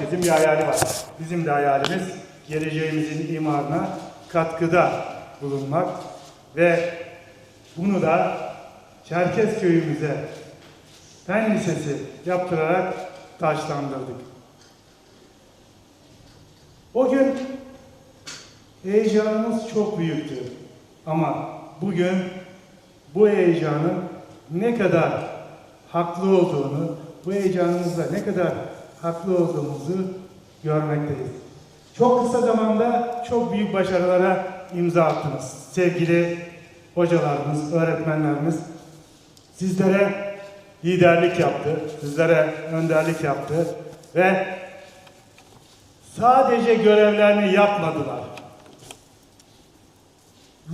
bir hayali var. Bizim de hayalimiz geleceğimizin imarına katkıda bulunmak ve bunu da Çerkez köyümüze Fen Lisesi yaptırarak taşlandırdık. O gün heyecanımız çok büyüktü. Ama bugün bu heyecanın ne kadar haklı olduğunu, bu heyecanımızda ne kadar haklı olduğumuzu görmekteyiz. Çok kısa zamanda çok büyük başarılara imza attınız. Sevgili hocalarımız, öğretmenlerimiz sizlere liderlik yaptı, sizlere önderlik yaptı ve sadece görevlerini yapmadılar.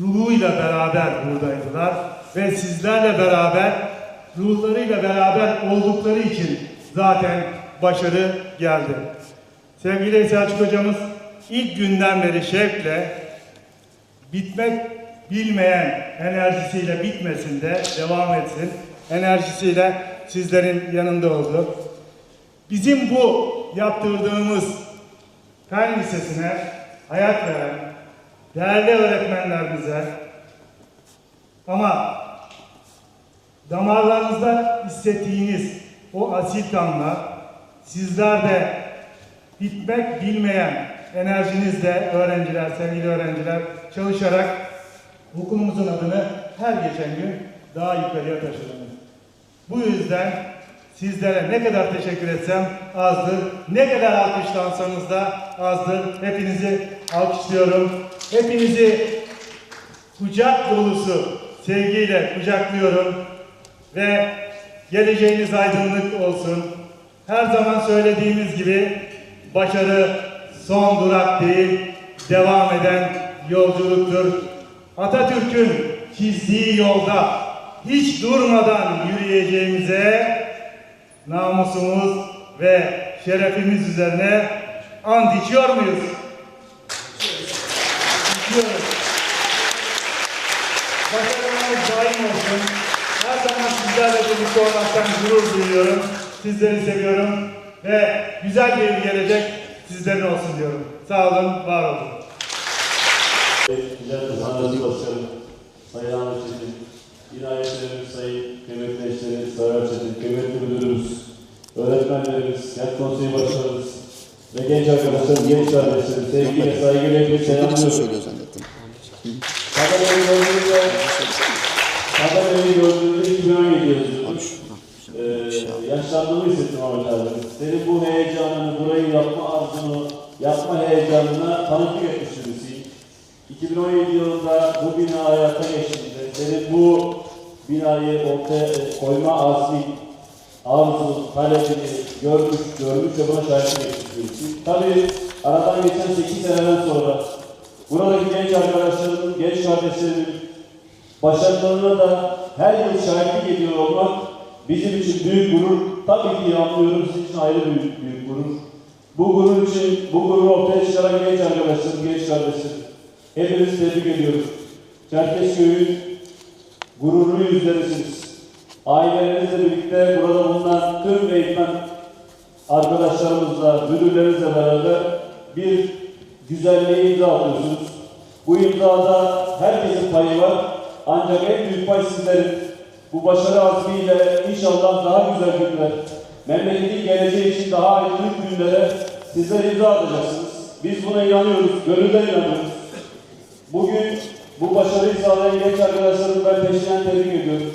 Ruhuyla beraber buradaydılar ve sizlerle beraber, ruhlarıyla beraber oldukları için zaten başarı geldi. Sevgili Selçuk hocamız ilk günden beri şevkle bitmek bilmeyen enerjisiyle bitmesin de devam etsin. Enerjisiyle sizlerin yanında oldu. Bizim bu yaptırdığımız Fen Lisesi'ne hayat veren değerli öğretmenlerimize ama damarlarınızda hissettiğiniz o asil kanla sizler de bitmek bilmeyen enerjinizle öğrenciler, sevgili öğrenciler çalışarak okulumuzun adını her geçen gün daha yukarıya taşıdınız. Bu yüzden sizlere ne kadar teşekkür etsem azdır, ne kadar alkışlansanız da azdır. Hepinizi alkışlıyorum. Hepinizi kucak dolusu sevgiyle kucaklıyorum ve geleceğiniz aydınlık olsun. Her zaman söylediğimiz gibi başarı son durak değil, devam eden yolculuktur. Atatürk'ün çizdiği yolda hiç durmadan yürüyeceğimize namusumuz ve şerefimiz üzerine and içiyor muyuz? İçiyoruz. Başarılarınız daim olsun. Her zaman sizlerle birlikte olmaktan gurur duyuyorum. Sizleri seviyorum ve güzel bir gelecek sizlerin olsun diyorum. Sağ olun, var olun. Güzel kazandığı başkanım, Sayın Ahmet Çetin, inayetlerimiz Sayın kıymetli eşlerimiz, Sayın Çetin, kıymetli müdürümüz, öğretmenlerimiz, kent konseyi başkanımız ve genç arkadaşlarım, genç kardeşlerim, sevgiyle, saygıyla hepinizi selamlıyorum. zannettim. Kadarıyla gördüğünüzde, kadarıyla gördüğünüzde 2017 yazıyordum. Yaşlandığımı hissettim Ahmet abi. Senin bu heyecanını, burayı yapma arzunu, yapma heyecanına tanıklık etmiş birisiyim. 2017 yılında bu bina hayata geçtiğinde senin bu binayı ortaya koyma azmi, arzun, talebini görmüş, görmüş ve buna şahitlik etmiş birisi. Tabii aradan geçen 8 seneden sonra buradaki genç arkadaşlarımın, genç kardeşlerimin başarılarına da her yıl şahitlik ediyor olmak bizim için büyük gurur. Tabii ki anlıyoruz, sizin için ayrı büyük, büyük gurur. Bu gurur için, bu gururu ortaya çıkaran genç arkadaşlarım, genç kardeşlerim. Hepinizi tebrik ediyorum. Çerkezköy'ün gururlu yüzlerisiniz. Ailelerinizle birlikte burada bulunan tüm eğitmen arkadaşlarımızla, müdürlerimizle beraber bir güzelliğe imza atıyorsunuz. Bu imzada herkesin payı var. Ancak en büyük pay sizlerin. Bu başarı azmiyle inşallah daha güzel günler, memleketin geleceği için daha aydınlık günlere sizler imza atacaksınız. Biz buna inanıyoruz, gönülden inanıyoruz. Bugün bu başarıyı sağlayan genç arkadaşlarımı ben peşinden tebrik ediyorum.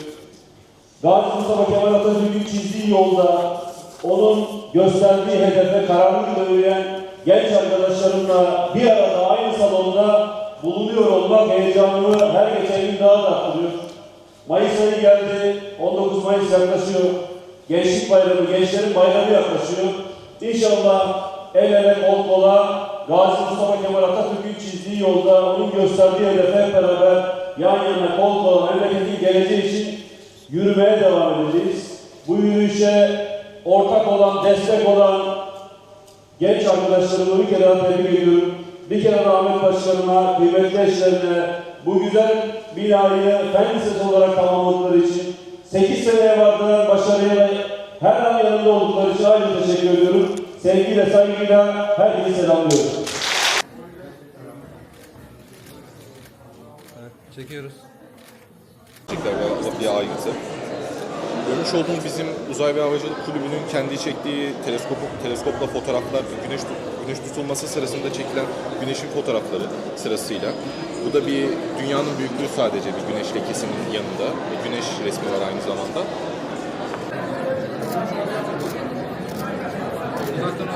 Gazi Mustafa Kemal Atatürk'ün çizdiği yolda, onun gösterdiği hedefe kararlılıkla yürüyen genç arkadaşlarımla bir arada aynı salonda bulunuyor olmak heyecanımı her geçen gün daha da. Mayıs ayı geldi, 19 Mayıs yaklaşıyor. Gençlik bayramı, gençlerin bayramı yaklaşıyor. İnşallah el ele kol kola Gazi Mustafa Kemal Atatürk'ün çizdiği yolda, onun gösterdiği hedefe hep beraber yan yana kol kola memleketin geleceği için yürümeye devam edeceğiz. Bu yürüyüşe ortak olan, destek olan genç arkadaşlarımı bir kere tebrik ediyorum. Bir kere Ahmet Başkanıma, kıymetli eşlerine bu güzel binayı fen lisesi olarak tamamladıkları için 8 seneye vardıran başarıya ve her an yanında oldukları için ayrıca teşekkür ediyorum. Sevgiyle, saygıyla herkese selamlıyorum. Çekiyoruz. Tekrar bir, bir ayrıntı. Görmüş olduğum bizim Uzay ve Havacılık Kulübü'nün kendi çektiği teleskop, teleskopla fotoğraflar, güneş, güneş tutulması sırasında çekilen güneşin fotoğrafları sırasıyla. Bu da bir dünyanın büyüklüğü sadece bir güneş lekesinin yanında. Bir güneş resmi var aynı zamanda. Uzaktan